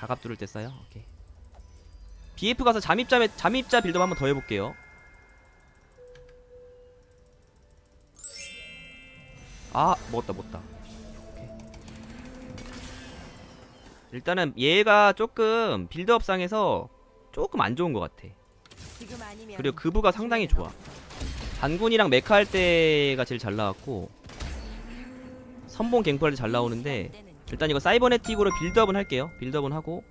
가갑 뚫을 때 써요. 오케이. BF 가서 잠입자 잠입자 빌드업 한번 더 해볼게요. 아 먹었다 먹었다. 오케이. 일단은 얘가 조금 빌드업 상에서 조금 안 좋은 것 같아. 그리고 그부가 상당히 좋아. 단군이랑 메카 할 때가 제일 잘 나왔고 선봉 갱플 할 때 잘 나오는데 일단 이거 사이버네틱으로 빌드업은 할게요. 빌드업은 하고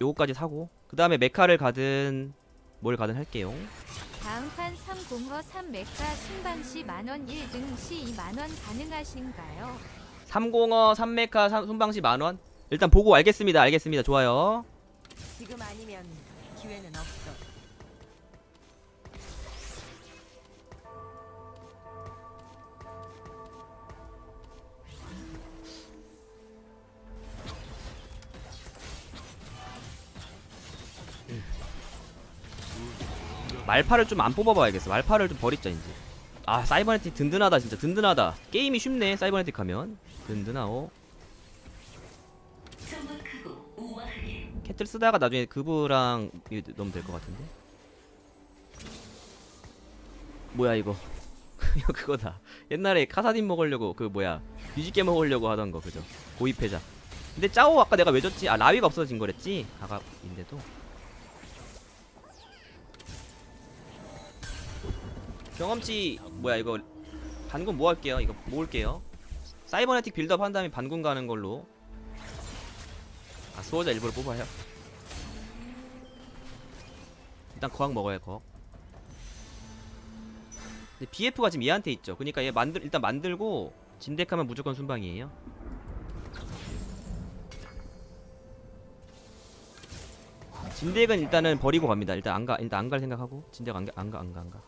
요거까지 사고 그 다음에 메카를 가든 뭘 가든 할게요. 다음 판305 3메카 순방시 만원 1등 시 2만원 가능하신가요? 305 3메카 삼- 순방시 만원 일단 보고 알겠습니다. 알겠습니다. 좋아요. 지금 아니면 기회는 없 말파를 좀 안 뽑아봐야겠어. 말파를 좀 버리자 이제. 아 사이버네틱 든든하다 진짜 든든하다. 게임이 쉽네 사이버네틱 하면 든든하오. 캐틀 쓰다가 나중에 그부랑 이거 넣으면 될 것 같은데. 뭐야 이거? 이거 그거다. 옛날에 카사딘 먹으려고 그 뭐야 뒤집게 먹으려고 하던 거 그죠? 고입해자. 근데 짜오 아까 내가 왜 줬지? 아 라위가 없어진 거랬지? 아갑인데도. 경험치 뭐야 이거 반군 뭐 할게요? 이거 모을게요. 사이버네틱 빌드업 한 다음에 반군 가는 걸로. 아 수호자 일부러 뽑아요? 일단 거학 먹어요 거학. 근데 BF가 지금 얘한테 있죠. 그니까 얘 만들 일단 만들고 진덱하면 무조건 순방이에요. 진덱은 일단은 버리고 갑니다. 일단 안가 일단 안 갈 생각하고. 진덱 안가 안가 안가 안가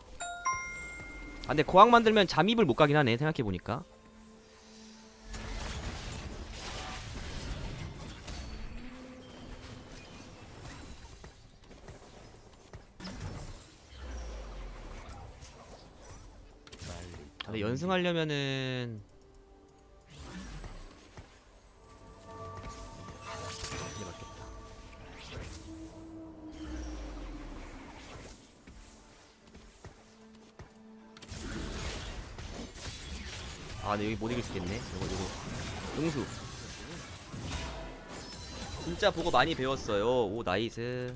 아 근데 고항 만들면 잠입을 못 가긴 하네 생각해보니까. 아, 근데 연승하려면은 아 근데 여기 못 이길 수 있겠네. 이거 이거 응수. 진짜 보고 많이 배웠어요. 오 나이스.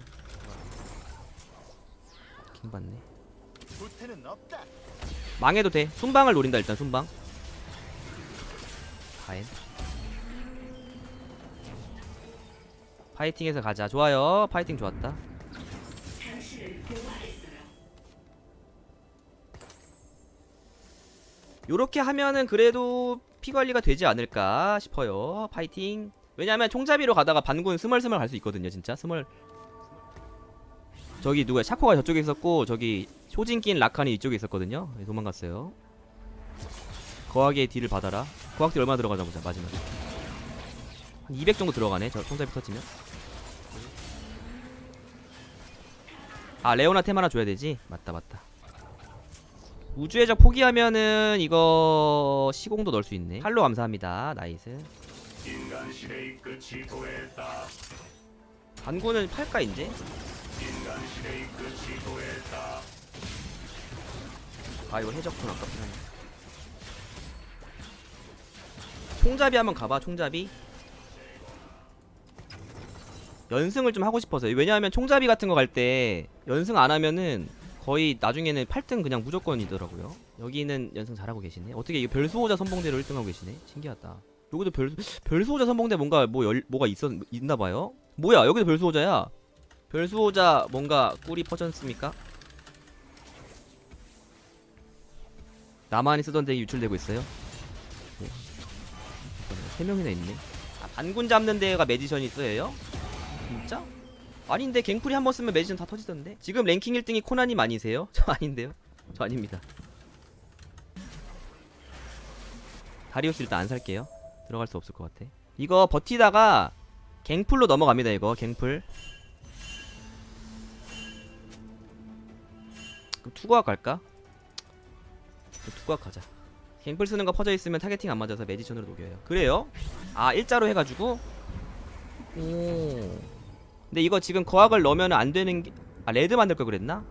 킹 받네. 없다. 망해도 돼. 순방을 노린다 일단 순방. 가엔 파이팅해서 가자. 좋아요. 파이팅 좋았다 요렇게 하면은 그래도 피 관리가 되지 않을까 싶어요. 파이팅. 왜냐면 총잡이로 가다가 반군 스멀스멀 갈 수 있거든요 진짜. 스멀. 저기 누구야? 샤코가 저쪽에 있었고 저기 효진 낀 라칸이 이쪽에 있었거든요. 네, 도망갔어요. 거하게 딜을 받아라. 거학 딜 얼마 들어가자 보자 마지막에. 한200 정도 들어가네 저 총잡이 터치면. 아 레오나 템 하나 줘야 되지? 맞다 맞다 우주의 적 포기하면은 이거 시공도 넣을 수 있네. 할로 감사합니다. 나이스. 인간 시대의 끝이 도했다. 반군은 팔까 이제? 인간 시대의 끝이 도했다. 아 이거 해적군 아깝긴 하네. 총잡이 한번 가봐 총잡이. 연승을 좀 하고 싶어서요 왜냐하면 총잡이 같은 거 갈 때 연승 안 하면은 거의 나중에는 8등 그냥 무조건이더라고요 여기는 연승 잘하고 계시네 어떻게 이거 별수호자 선봉대로 1등하고 계시네 신기하다 여기도 별, 별수호자 선봉대 뭔가 뭐 열, 뭐가 있었, 있나 봐요 뭐야 여기도 별수호자야 별수호자 뭔가 꿀이 퍼졌습니까? 나만이 쓰던 덱이 유출되고 있어요. 네. 세 명이나 있네. 아, 반군 잡는 데가 매지션이 있어요? 진짜? 아닌데 갱플이 한 번 쓰면 매지션 다 터지던데. 지금 랭킹 1등이 코나님 아니세요? 저 아닌데요? 저 아닙니다. 다리우스 일단 안 살게요. 들어갈 수 없을 것 같아. 이거 버티다가 갱플로 넘어갑니다. 이거 갱플. 그럼 투과학 갈까? 투과학 가자. 갱플 쓰는 거 퍼져 있으면 타겟팅 안 맞아서 매지션으로 녹여요. 그래요? 아 일자로 해가지고. 오. 근데 이거 지금 거학을 넣으면 안 되는 게. 아 레드 만들 걸 그랬나?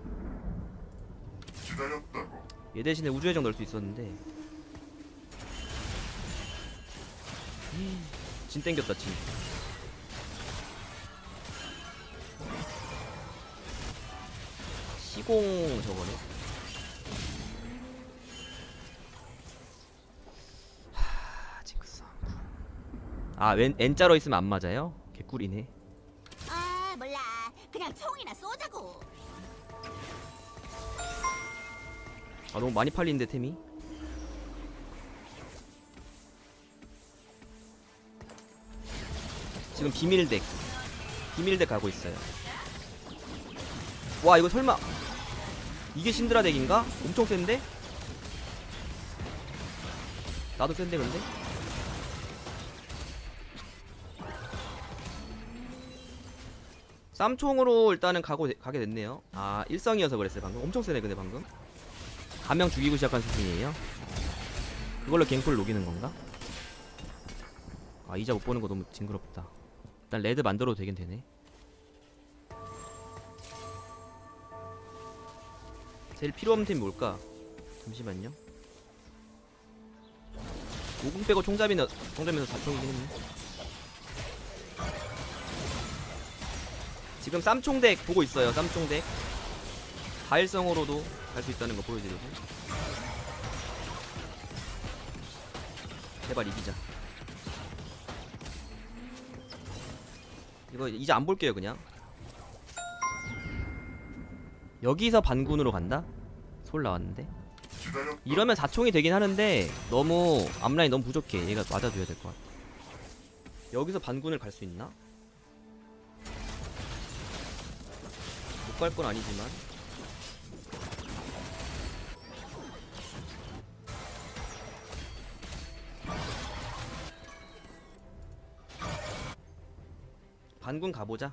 얘 대신에 우주해적 넣을 수 있었는데. 진 땡겼다 진. 시공 저거네. 하, 징크스. 아, 왼 N자로 있으면 안 맞아요? 개꿀이네. 아, 너무 많이 팔리는데 템이. 지금 비밀덱. 비밀덱 가고 있어요. 와, 이거 설마 이게 신드라 덱인가? 엄청 센데? 나도 센데 근데? 쌈총으로 일단은 가고 가게 됐네요. 아, 일성이어서 그랬어요, 방금. 엄청 세네 근데 방금. 한 명 죽이고 시작한 수준이에요. 그걸로 갱플 녹이는 건가? 아 이자 못 보는 거 너무 징그럽다. 일단 레드 만들어도 되긴 되네. 제일 필요 없는 팀이 뭘까? 잠시만요. 오공 빼고 총잡이는 총잡이면서 4총이긴 했네. 지금 쌈총덱 보고 있어요. 쌈총덱. 가일성으로도 갈수 있다는 거 보여드리고. 제발 이기자. 이거 이제 안 볼게요 그냥. 여기서 반군으로 간다? 솔 나왔는데. 이러면 4총이 되긴 하는데 너무 앞라인 너무 부족해. 얘가 맞아줘야 될 것 같아. 여기서 반군을 갈 수 있나? 못 갈 건 아니지만. 반군 가보자.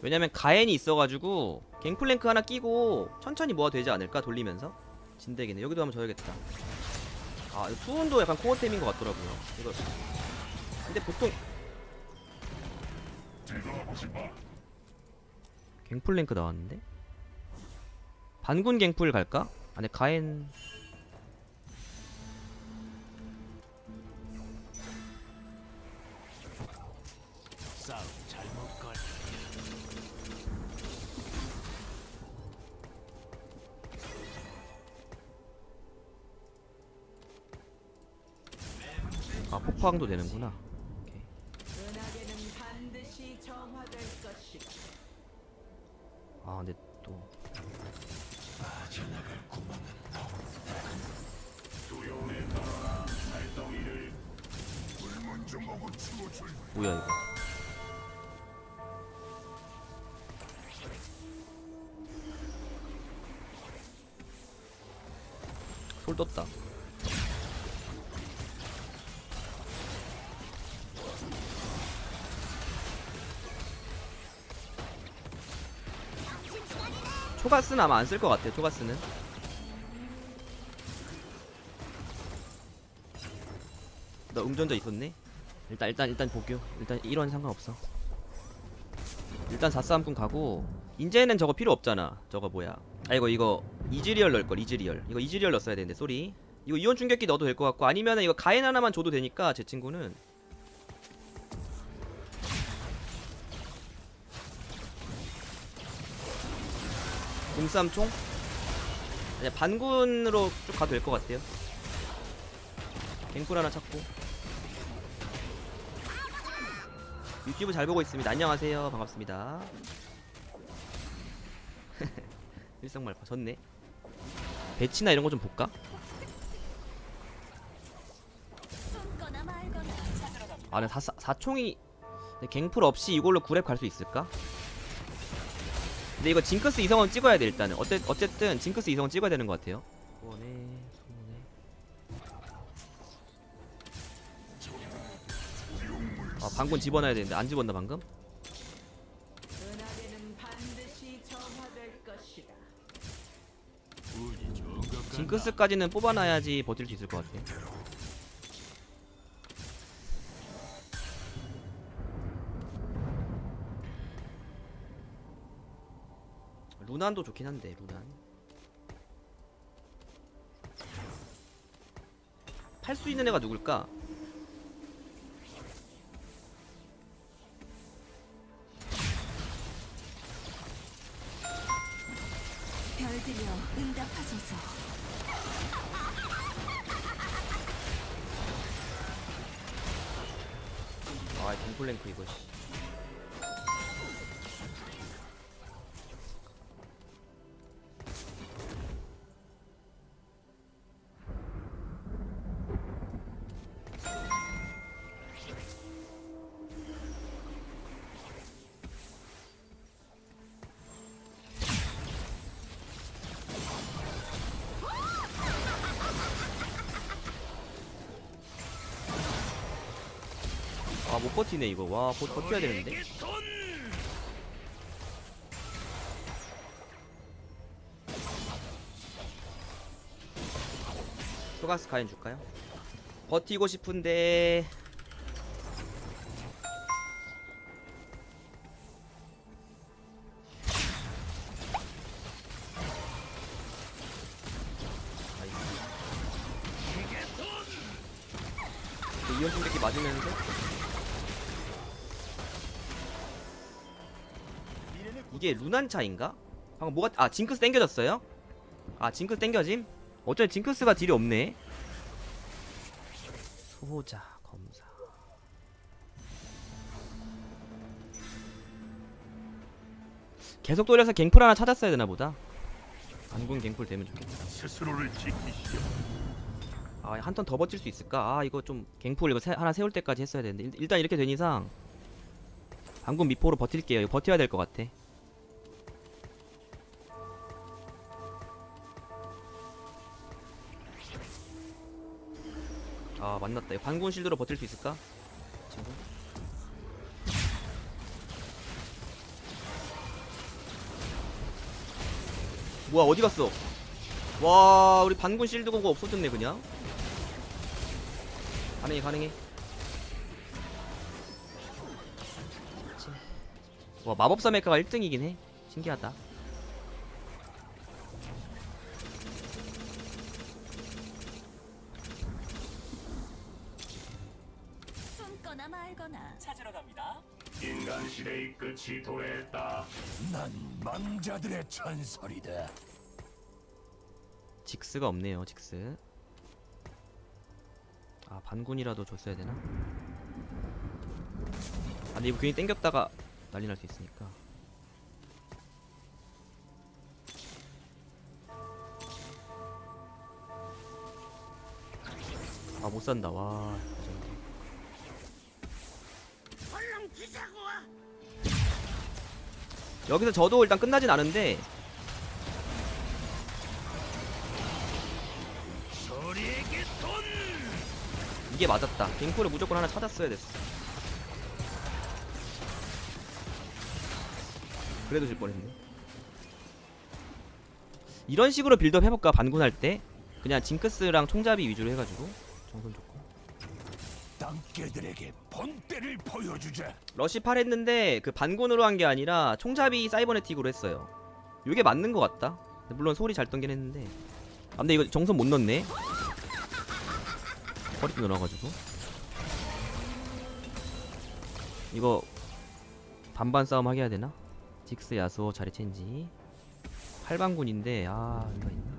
왜냐면 가엔이 있어가지고 갱플랭크 하나 끼고 천천히 모아도 되지 않을까 돌리면서? 진덱이네. 여기도 한번 줘야겠다. 아 투혼도 약간 코어템인 것 같더라고요. 이거 근데 보통 갱플 랭크 나왔는데 반군 갱플 갈까? 안에 가엔. 아 폭파항도 되는구나 초가스는 아마 안 쓸 것 같아요 초가스는. 나 음전자 있었네? 일단 일단 일단 복유 일단 1원 상관없어. 일단 4싸움꾼 가고 인제는 저거 필요 없잖아. 저거 뭐야. 아 이거 이거 이즈리얼 넣을걸 이즈리얼. 이거 이즈리얼 넣었어야 되는데 쏘리 이거 이온 충격기 넣어도 될 것 같고 아니면은 이거 가엔 하나만 줘도 되니까 제 친구는 공쌈총? 아니 반군으로 쭉 가도 될 것 같아요. 갱플 하나 찾고. 유튜브 잘 보고 있습니다. 안녕하세요. 반갑습니다. 일성말파 졌네. 배치나 이런 거 좀 볼까? 아, 사, 사총이 갱플 없이 이걸로 구랩 갈 수 있을까? 근데 이거 징크스 이성은 찍어야 돼 일단은. 어때, 어쨌든 징크스 이성은 찍어야 되는 것 같아요. 소원해 소원해 아 방금 집어넣어야 되는데 안 집었나 방금? 징크스까지는 뽑아놔야지 버틸 수 있을 것 같아 루난도 좋긴 한데 루난 팔 수 있는 애가 누굴까? 별들여 응답하소서. 아 동플랭크 이거 씨. 아 못 버티네 이거. 와 버, 버텨야 되는데. 초가스 가인 줄까요? 버티고 싶은데 이게 루난차인가? 방금 뭐가 아 징크스 땡겨졌어요? 아 징크스 땡겨짐? 어쩌면 징크스가 딜이 없네 소호자 검사 계속 돌려서 갱플 하나 찾았어야 되나 보다 안군 갱플 되면 좋겠다 스스로를 지키시오. 아한 턴 더 버틸 수 있을까? 아 이거 좀 갱플 이거 세, 하나 세울 때까지 했어야 되는데 일, 일단 이렇게 된 이상 방금 미포로 버틸게요 이거 버텨야 될 것 같아 아 만났다 반군 실드로 버틸 수 있을까? 친구? 뭐야 어디 갔어? 와 우리 반군 실드 고가 없어졌네 그냥 가능해 가능해. 와 마법사 메카가 1등이긴 해 신기하다 숨거나 말거나. 인간 시대의 끝이 도래했다. 난 망자들의 전설이다. 직스가 없네요 직스 아 반군이라도 줬어야 되나? 아 근데 이거 괜히 땡겼다가 난리 날 수 있으니까 아 못산다 와 여기서 저도 일단 끝나진 않은데. 이게 맞았다. 갱플을 무조건 하나 찾았어야 됐어. 그래도 질 뻔했네. 이런 식으로 빌드업 해볼까 반군할 때 그냥 징크스랑 총잡이 위주로 해가지고 정선 좋고 땅개들에게 본때를 보여주자. 러시 8 했는데 그 반군으로 한 게 아니라 총잡이 사이버네틱으로 했어요. 이게 맞는 것 같다. 물론 소리 잘 던긴 했는데 아 근데 이거 정선 못 넣네. 허리도 늘어가지고 이거 반반 싸움 하게 해야 되나? 직스 야수호 자리 체인지 8반군인데 아 이거 있나?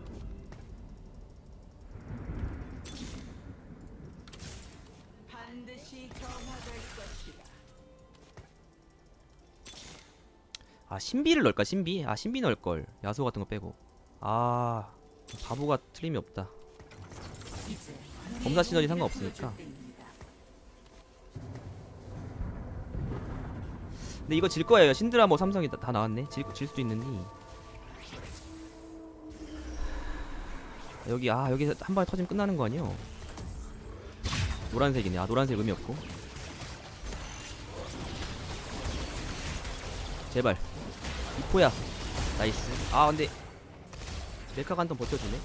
아 신비를 넣을까 신비? 아 신비 넣을걸. 야수 같은 거 빼고. 아 바보가 틀림이 없다. 검사 시너지 상관없으니까. 근데 이거 질 거예요. 신드라 뭐 삼성이 다, 다 나왔네. 질, 질 수도 있느니 여기 아 여기서 한 방에 터지면 끝나는 거 아니에요? 노란색이네. 아 노란색 의미 없고. 제발 이포야. 나이스. 아 근데 한턴 버텨주네.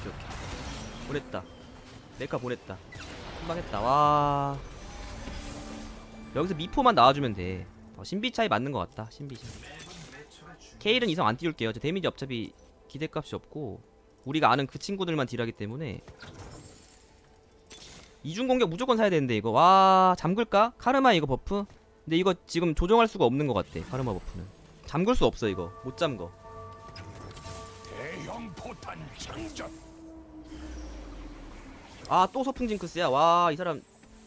오케이 보냈다. 메카 보냈다. 한방 했다. 와. 여기서 미포만 나와주면 돼. 어, 신비 차이 맞는 것 같다 신비 차이. 케일은 이성 안 띄울게요. 저 데미지 어차피 기대값이 없고 우리가 아는 그 친구들만 딜하기 때문에. 이중 공격 무조건 사야 되는데 이거. 와 잠글까? 카르마 이거 버프? 근데 이거 지금 조정할 수가 없는 것 같아 카르마 버프는. 잠글 수 없어 이거. 못 잠궈. 대형 포탄 장전. 아또 서풍 징크스야? 와 이 사람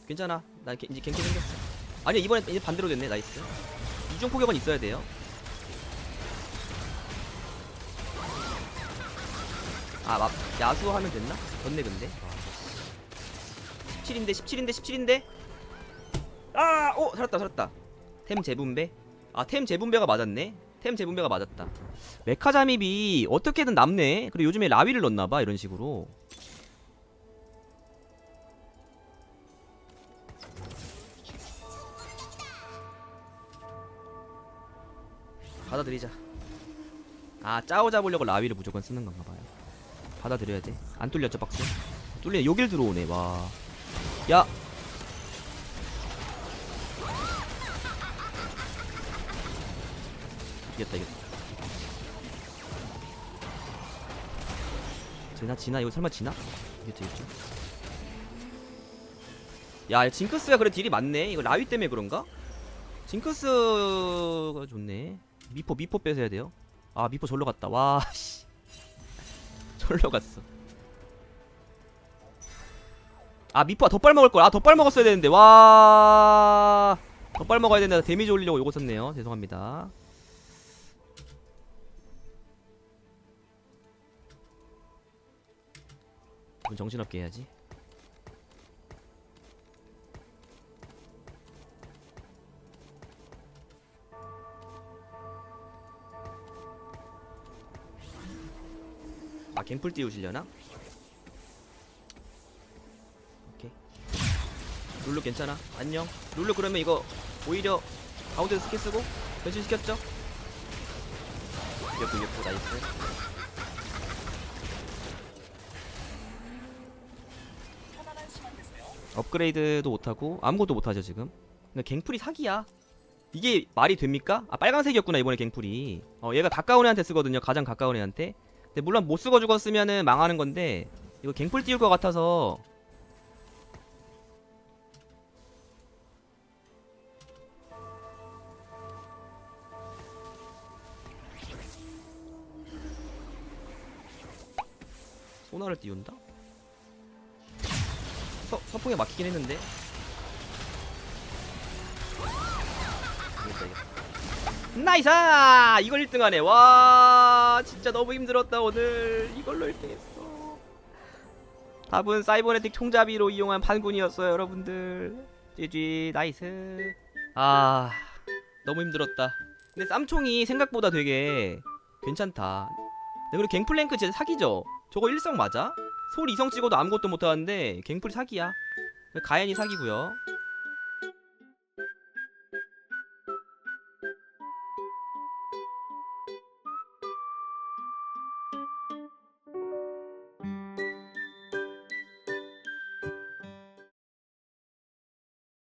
괜찮아? 나 개- 이제 갱캐 생겼어. 아니야 이번엔 이제 반대로 됐네. 나이스. 이중 포격은 있어야 돼요. 아 막 야수 하면 됐나? 졌네 근데. 17인데 17인데 17인데 아! 오! 살았다 살았다 템 재분배 아 템 재분배가 맞았네 템 재분배가 맞았다 메카 잠입이 어떻게든 남네 그리고 요즘에 라위를 넣나봐 이런 식으로 받아들이자. 아 짜오 잡으려고 라위를 무조건 쓰는 건가 봐요. 받아들여야 돼. 안 뚫렸죠 박스? 뚫리네. 여길 들어오네. 와. 야. 이겼다 이겼다. 지나 지나 이거 설마 지나? 이겼죠 이겼죠. 야 징크스가 그래 딜이 많네. 이거 라위 때문에 그런가? 징크스가 좋네. 미포 미포 뺏어야 돼요. 아 미포 절로 갔다. 와 씨. 절로 갔어. 아 미포가 덧발 먹을 걸. 아 덧발 먹었어야 되는데. 와. 덧발 먹어야 되는데 데미지 올리려고 요거 썼네요. 죄송합니다. 좀 정신없게 해야지. 아 갱풀 띄우시려나? 오케이 룰루 괜찮아 안녕 룰루 그러면 이거 오히려 가운데서 스킬 쓰고 변신시켰죠? 이겼고 이겼고 나이스 업그레이드도 못하고 아무것도 못하죠 지금. 근데 갱풀이 사기야. 이게 말이 됩니까? 아 빨간색이었구나 이번에 갱풀이. 어 얘가 가까운 애한테 쓰거든요 가장 가까운 애한테. 근데 물론 못 쓰고 죽었으면은 망하는 건데 이거 갱풀 띄울 것 같아서. 소나를 띄운다? 서, 서풍에 막히긴 했는데 이겼다 이겼다 나이스! 이걸 1등하네. 와, 진짜 너무 힘들었다 오늘. 이걸로 1등했어. 답은 사이버네틱 총잡이로 이용한 판군이었어요, 여러분들. GG, 나이스. 아, 너무 힘들었다. 근데 쌈총이 생각보다 되게 괜찮다. 네, 그리고 갱플랭크 진짜 사기죠? 저거 1성 맞아? 솔 2성 찍어도 아무것도 못하는데 갱플 사기야. 가연이 사기고요.